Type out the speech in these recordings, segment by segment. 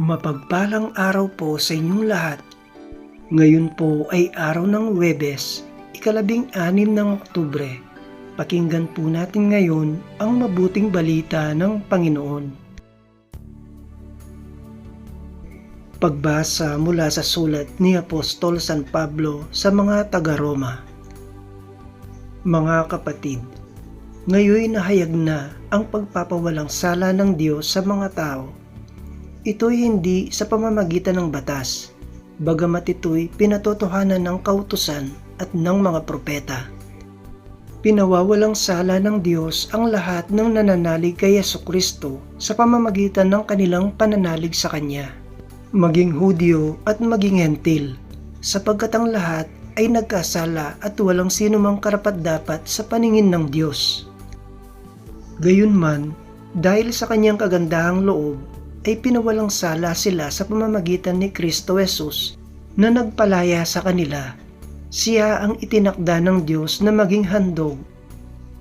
Mapagpalang araw po sa inyong lahat. Ngayon po ay araw ng Webes, ikalabing anim ng Oktubre. Pakinggan po natin ngayon ang mabuting balita ng Panginoon. Pagbasa mula sa sulat ni Apostol San Pablo sa mga taga-Roma. Mga kapatid, ngayon nahayag na ang pagpapawalang sala ng Diyos sa mga tao Ito'y hindi sa pamamagitan ng batas, bagamat ito'y pinatotohanan ng kautusan at ng mga propeta. Pinawawalang sala ng Diyos ang lahat ng nananalig kay Yeso Kristo sa pamamagitan ng kanilang pananalig sa Kanya, maging Hudyo at maging Hentil, sapagkat ang lahat ay nagkasala at walang sinumang karapat-dapat sa paningin ng Diyos. Gayunman, dahil sa kanyang kagandahang loob, ay pinawalang sala sila sa pamamagitan ni Kristo Jesus na nagpalaya sa kanila. Siya ang itinakda ng Diyos na maging handog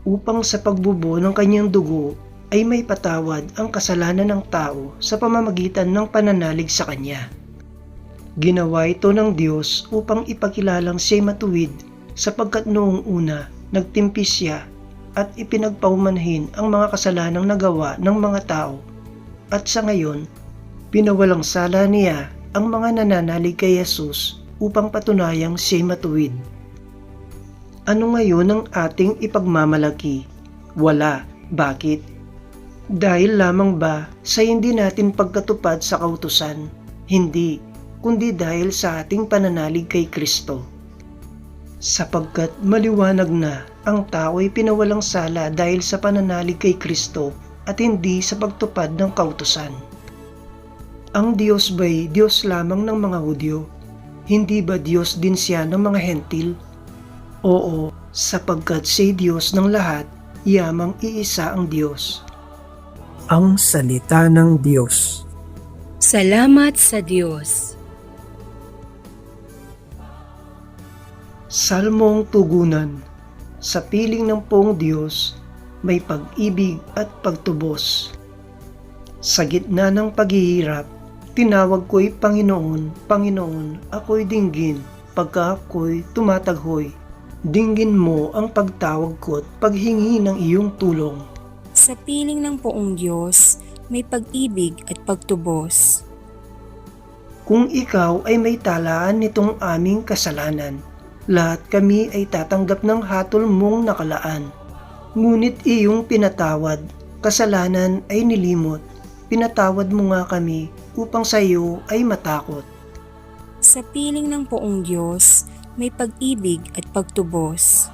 upang sa pagbubo ng kanyang dugo ay may patawad ang kasalanan ng tao sa pamamagitan ng pananalig sa Kanya. Ginawa ito ng Diyos upang ipakilalang siya'y matuwid sapagkat noong una nagtimpi siya at ipinagpaumanhin ang mga kasalanang nagawa ng mga tao at sa ngayon, pinawalang sala niya ang mga nananalig kay Jesus upang patunayang siya'y matuwid. Ano ngayon ang ating ipagmamalaki? Wala. Bakit? Dahil lamang ba sa hindi natin pagkatupad sa kautusan? Hindi, kundi dahil sa ating pananalig kay Kristo. Sapagkat maliwanag na ang tao ay pinawalang sala dahil sa pananalig kay Kristo at hindi sa pagtupad ng kautusan. Ang Diyos ba'y Diyos lamang ng mga Hudyo? Hindi ba Diyos din siya ng mga Hentil? Oo, sapagkat si Diyos ng lahat, yamang iisa ang Diyos. Ang Salita ng Diyos Salamat sa Diyos. Salmong Tugunan Sa piling ng poong Diyos, may pag-ibig at pagtubos. Sa gitna ng paghihirap, tinawag ko'y Panginoon, Panginoon, ako'y dinggin, pagka ako'y tumataghoy. Dinggin mo ang pagtawag ko't paghingi ng iyong tulong. Sa piling ng poong Diyos, may pag-ibig at pagtubos. Kung ikaw ay may talaan nitong aming kasalanan, lahat kami ay tatanggap ng hatol mong nakalaan Ngunit iyong pinatawad, kasalanan ay nilimot. Pinatawad mo nga kami upang sa iyo ay matakot. Sa piling ng poong Diyos, may pag-ibig at pagtubos.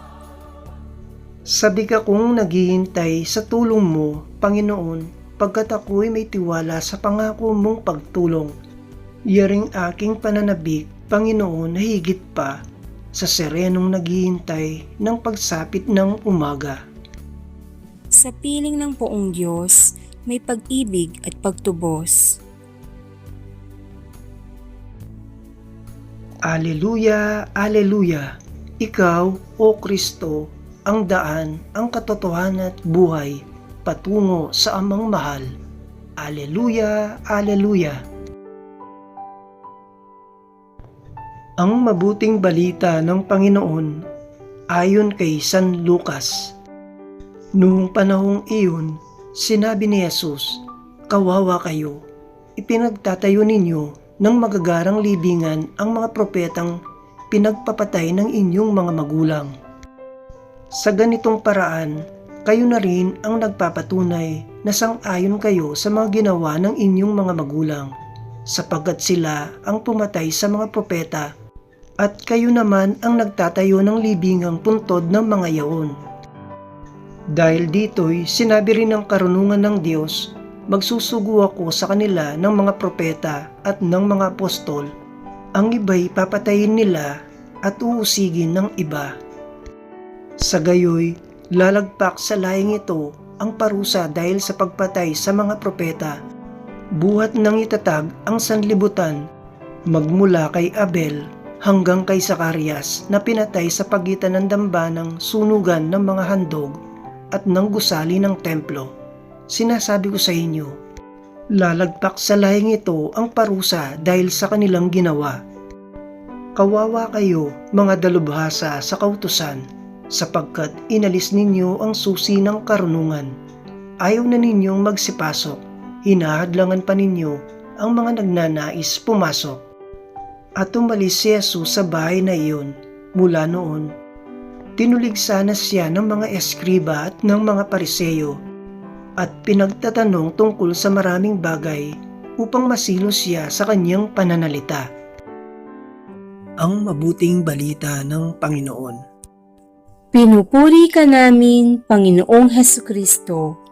Sabi ka kong naghihintay sa tulong mo, Panginoon, pagkat ako'y may tiwala sa pangako mong pagtulong. Yaring aking pananabik, Panginoon, na higit pa sa serenong naghihintay ng pagsapit ng umaga. Sa piling ng poong Diyos, may pag-ibig at pagtubos. Aleluya, Aleluya! Ikaw, O Kristo, ang daan, ang katotohanan at buhay, patungo sa amang mahal. Aleluya, Aleluya! Ang mabuting balita ng Panginoon ayon kay San Lucas Noong panahong iyon, sinabi ni Jesus, Kawawa kayo, ipinagtatayo ninyo ng magagarang libingan ang mga propetang pinagpapatay ng inyong mga magulang. Sa ganitong paraan, kayo na rin ang nagpapatunay na sang-ayon kayo sa mga ginawa ng inyong mga magulang, sapagkat sila ang pumatay sa mga propeta at kayo naman ang nagtatayo ng libingang puntod ng mga yaon. Dahil dito'y sinabi rin ng karunungan ng Diyos, magsusugo ako sa kanila ng mga propeta at ng mga apostol. Ang iba'y papatayin nila at uusigin ng iba. Sa gayoy, lalagpak sa laing ito ang parusa dahil sa pagpatay sa mga propeta. Buhat ng itatag ang sanlibutan magmula kay Abel hanggang kay Zacarias na pinatay sa pagitan ng dambanang sunugan ng mga handog at ng gusali ng templo. Sinasabi ko sa inyo, Lalagpak sa lahing ito ang parusa dahil sa kanilang ginawa. Kawawa kayo, mga dalubhasa sa kautusan, sapagkat inalis ninyo ang susi ng karunungan. Ayaw na ninyong magsipasok, hinahadlangan pa ninyo ang mga nagnanais pumasok. At umalis si Jesus sa bahay na iyon. Mula noon, tinuligsa na siya ng mga eskriba at ng mga pariseyo at pinagtatanong tungkol sa maraming bagay upang masilo siya sa kanyang pananalita. Ang mabuting balita ng Panginoon. Pinupuri ka namin, Panginoong Heso Kristo.